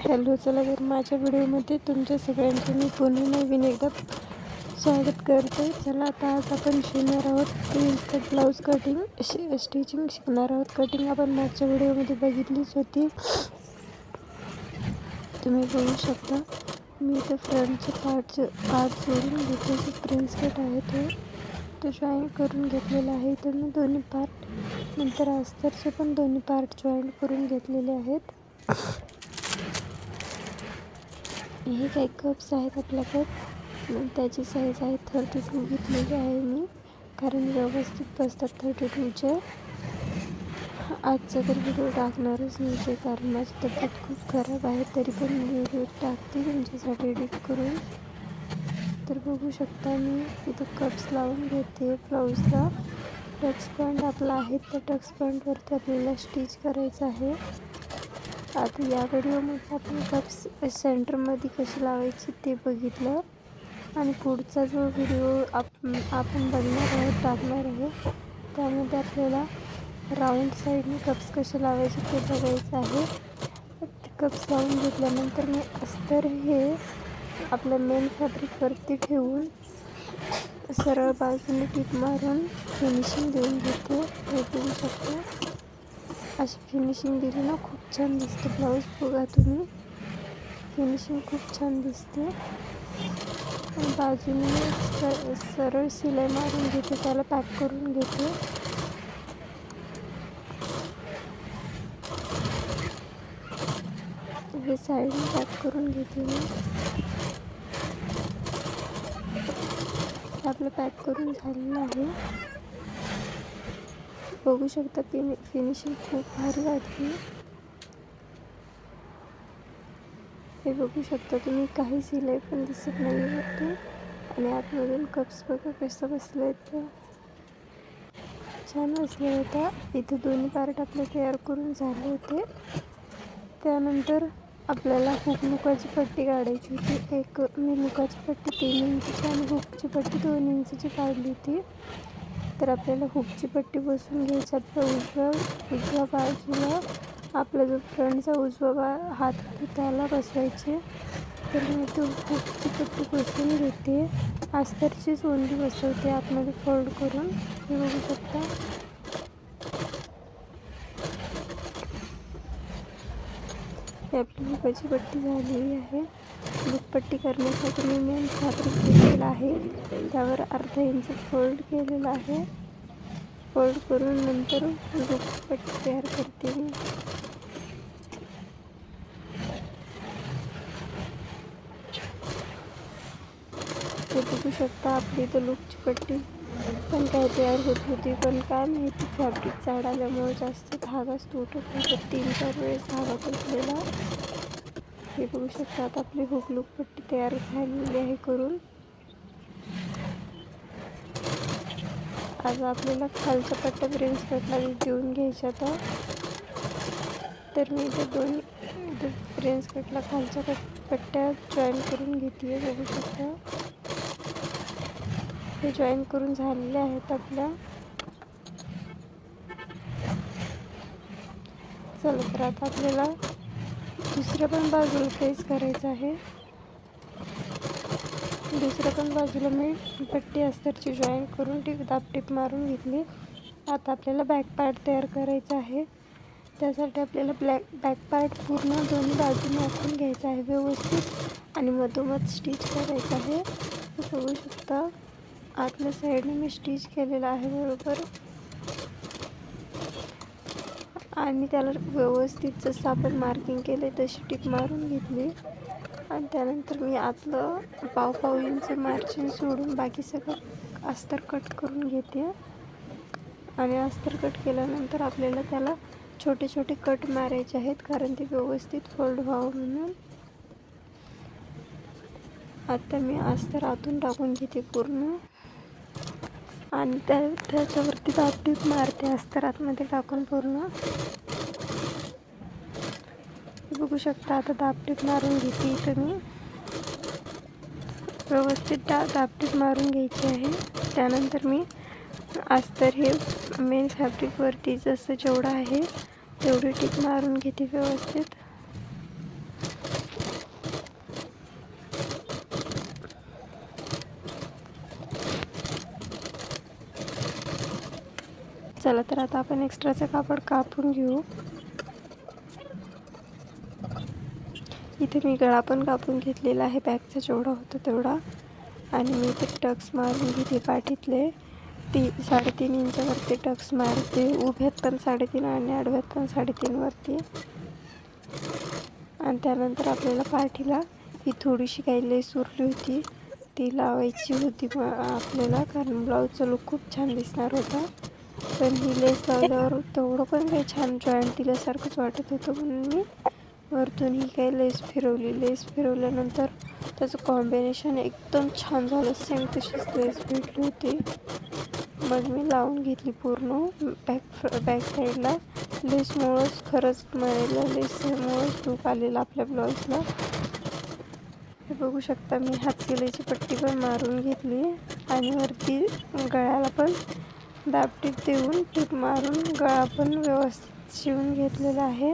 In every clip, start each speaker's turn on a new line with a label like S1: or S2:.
S1: Hello चला तर माझ्या व्हिडिओमध्ये तुमच्या सगळ्यांचे मी पुन्हा नवीन एकदा स्वागत करते. चला आता आज आपण शिवणार आहोत प्रिन्स कट ब्लाऊज कटिंग शि स्टिचिंग शिकणार आहोत. कटिंग आपण मागच्या व्हिडिओमध्ये बघितलीच होती. तुम्ही बघू शकता मी इथं फ्रंटचे पार्ट पार्ट सोडून घेतले प्रिन्स कट आहे तो तो जॉईन करून घेतलेला आहे. तर मी दोन्ही पार्ट नंतर अस्तरचे पण दोन्ही पार्ट जॉईन करून घेतलेले आहेत. हे काही कप्स आहेत आपल्याकडे त्याची साईज आहे थर्टी टू घेतलेली आहे मी. कारण व्यवस्थित बसतात थर्टी टूचे आजचा तर व्हिडिओ टाकणारच नव्हते कारण माझी तब्येत खूप खराब आहे. तरी पण मी व्हिडिओ टाकते तुमच्यासाठी एडिट करून. तर बघू शकता मी इथं कप्स लावून घेते ब्लाऊजला टक्स पॉईंट आपला आहे त्या टक्स पॉईंटवरती आपल्याला स्टिच करायचं आहे. आता या व्हिडिओमध्ये आपण कप्स सेंटरमध्ये कशी लावायची ते बघितलं. आणि पुढचा जो व्हिडिओ आप आपण बघणार आहे टाकणार आहे त्यामध्ये आपल्याला राऊंड साईडने कप्स कसे लावायचे ते बघायचं आहे. कप्स लावून घेतल्यानंतर मी अस्तर हे आपल्या मेन फॅब्रिकवरती ठेवून सरळ बाजूने टीप मारून फिनिशिंग देऊन घेते. हे देऊ शकतो. अशी फिनिशिंग दिली ना खूप छान दिसते ब्लाऊज बघा तुम्ही. फिनिशिंग खूप छान दिसते. बाजूने सरळ शिलाई मारून घेते त्याला पॅक करून घेते. हे साईडने पॅक करून घेते मी. आपलं पॅक करून झालेलं आहे. बघू शकता फिनि फिनिशिंग खूप भारी वाटली हे बघू शकता तुम्ही काही सिलाई पण दिसत नाही वाटते आणि आतमधून कप्स बघा कसं बसलं आहे छान बसलं होता. इथे दोन्ही पार्ट आपले तयार करून झाले होते. त्यानंतर आपल्याला हुक लुकाची पट्टी काढायची होती. एक मी लुकाची पट्टी तीन इंचची आणि हुकची पट्टी दोन इंचची काढली होती. तर आपल्याला हुकची पट्टी बसून घ्यायची. आपल्या उजव्या उजव्या बाजूला आपला जो फ्रंटचा उजवा बा हात त्याला बसवायचे. तर मी तो हुकची पट्टी बसून घेते. अस्तरची सोंडी बसवते आतमध्ये फोल्ड करून. हे बघू शकता. आपली हुकाची पट्टी झालेली आहे. लुकपट्टी करण्यासाठी मी मेन फॅब्रिक घेतलेलं आहे. त्यावर अर्धा इंच फोल्ड केलेलं आहे. फोल्ड करून नंतर लुकपट्टी तयार करते मी. बघू शकता आपली तर लुकची पट्टी पण काय तयार होत होती पण काय माहिती फॅब्रिक जाड आल्यामुळे जास्त धागाच तुटत नाही तीन चार वेळेस धागा तुटलेला. हे बघू शकतात आपली हुकलूक पट्टी तयार झालेली आहे करून. आज आपल्याला खालच्या पट्ट्या ब्रेन्स कटला देऊन घ्यायच्या तर तर मी इथे दोन इथे ब्रेन्स कटला खालच्या कट पट्ट्या जॉईन करून घेते बघू शकता. हे जॉईन करून झालेले आहेत आपल्या. चला तर आता आपल्याला. दुसऱ्या पण बाजूला फेस करायचं आहे. दुसऱ्या पण बाजूला मी पट्टी अस्तरची जॉईन करून टिप दाबटीप मारून घेतली. आता आपल्याला बॅक पार्ट तयार करायचा आहे. त्यासाठी आपल्याला ब्लॅक बॅक पार्ट पूर्ण दोन्ही बाजूने आखून घ्यायचा आहे व्यवस्थित आणि मधोमध स्टिच करायचं आहे. बघू शकता. आतल्या साईडने मी स्टिच केलेलं आहे बरोबर. आणि त्याला व्यवस्थित जसं आपण मार्किंग केले तशी टीप मारून घेतली. आणि त्यानंतर मी आतलं पाव पाव इंच मार्जिन सोडून बाकी सगळं अस्तर कट करून घेते. आणि अस्तर कट केल्यानंतर आपल्याला त्याला छोटे छोटे कट मारायचे आहेत कारण ते व्यवस्थित फोल्ड व्हावं म्हणून. आता मी अस्तर आतून टाकून घेते पूर्ण. आणि त्या त्याच्यावरती दाबटीप मारते अस्तर आतमध्ये टाकून पूर्ण. बघू शकता आता दाबटीप मारून घेते इथं मी. व्यवस्थित डा दाबटीप मारून घ्यायची आहे. त्यानंतर मी अस्तर हे मेन फॅब्रिकवरती जसं जेवढं आहे तेवढी टीप मारून घेते व्यवस्थित. चला तर आता आपण एक्स्ट्राचं कापड कापून घेऊ. इथे मी गळा पण कापून घेतलेला आहे. बॅगचा जेवढा होता तेवढा. आणि मी इथे टक्स मारून घेते पाठीतले. ती साडेतीन इंचावरती टक्स मारते. उभ्यात पण साडेतीन आणि आडव्यात पण साडेतीनवरती आणि त्यानंतर आपल्याला पाठीला ही थोडीशी काही लेस उरली होती. ती लावायची होती. आपल्याला कारण ब्लाऊजचा लुक खूप छान दिसणार होता. पण ही लेस लावल्यावर तेवढं पण काही छान जॉईंट दिल्यासारखंच वाटत होतं म्हणून मी वरतून ही काही लेस फिरवली. लेस फिरवल्यानंतर त्याचं कॉम्बिनेशन एकदम छान झालं. सेम तशीच लेस भेटली होती. मग मी लावून घेतली पूर्ण बॅक बॅक साईडला लेसमुळंच खरंच म्हणायला लेसमुळंच लूक आलेला आपल्या ब्लाऊजला हे बघू शकता मी हात सिलाईची पट्टी पण मारून घेतली आणि वरती गळ्याला पण दाबटीप देऊन टीप मारून गळा पण व्यवस्थित शिवून घेतलेला आहे.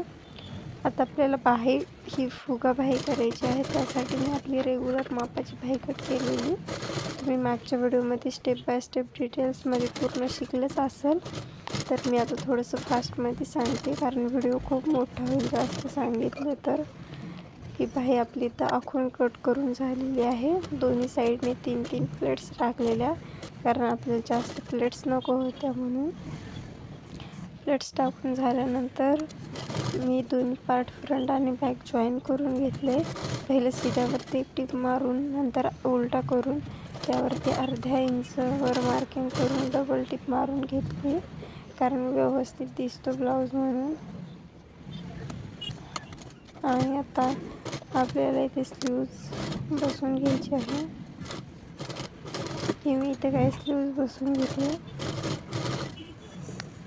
S1: आता आपल्याला बाही ही फुगा बाही करायची आहे. त्यासाठी मी आपली रेग्युलर मापाची बाही कट केलेली. तुम्ही मागच्या व्हिडिओमध्ये स्टेप बाय स्टेप डिटेल्समध्ये पूर्ण शिकलंच असेल. तर मी आता थोडंसं फास्टमध्ये सांगते. कारण व्हिडिओ खूप मोठा होईल जास्त सांगितलं तर. ही बाई आपली तर आखून कट करून झालेली आहे. दोन्ही साईडने तीन तीन प्लेट्स टाकलेल्या कारण आपल्याला जास्त प्लेट्स नको होत्या म्हणून. प्लेट्स टाकून झाल्यानंतर मी दोन्ही पार्ट फ्रंट आणि बॅक जॉईन करून घेतले. पहिले सीध्यावरती टिप टीप मारून नंतर उलटा करून त्यावरती अर्ध्या इंचवर मार्किंग करून डबल टिप मारून घेतली. कारण व्यवस्थित दिसतो ब्लाऊज म्हणून. आणि आता आपल्याला इथे स्लीव्ज बसून घ्यायची आहे. की मी इथे काही स्लीव्ज बसून घेतले?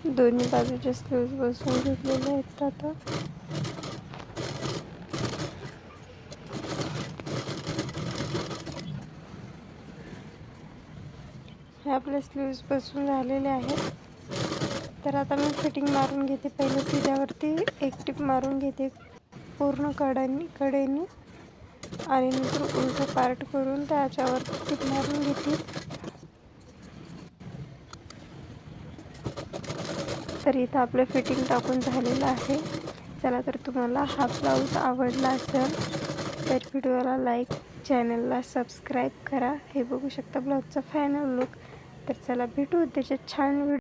S1: दोन्ही बाजूचे स्लीव्ज बसून घेतलेले आहेत आता. हे आपले स्लीव्ज बसून झालेले आहेत. तर आता मी फिटिंग मारून घेते. पहिले सिध्यावरती एक टिप मारून घेते. पूर्ण कडानी कडेनी आणि नंतर उलट पार्ट करून त्याच्यावर टिप मारून घेते तर इथं आपलं फिटिंग टाकून झालेलं आहे. चला तर तुम्हाला हा ब्लाऊज आवडला असेल तर व्हिडिओला लाईक चॅनलला सबस्क्राईब करा. हे बघू शकता ब्लाऊजचा फायनल लुक तर चला भेटू त्याच्यात छान व्हिडिओ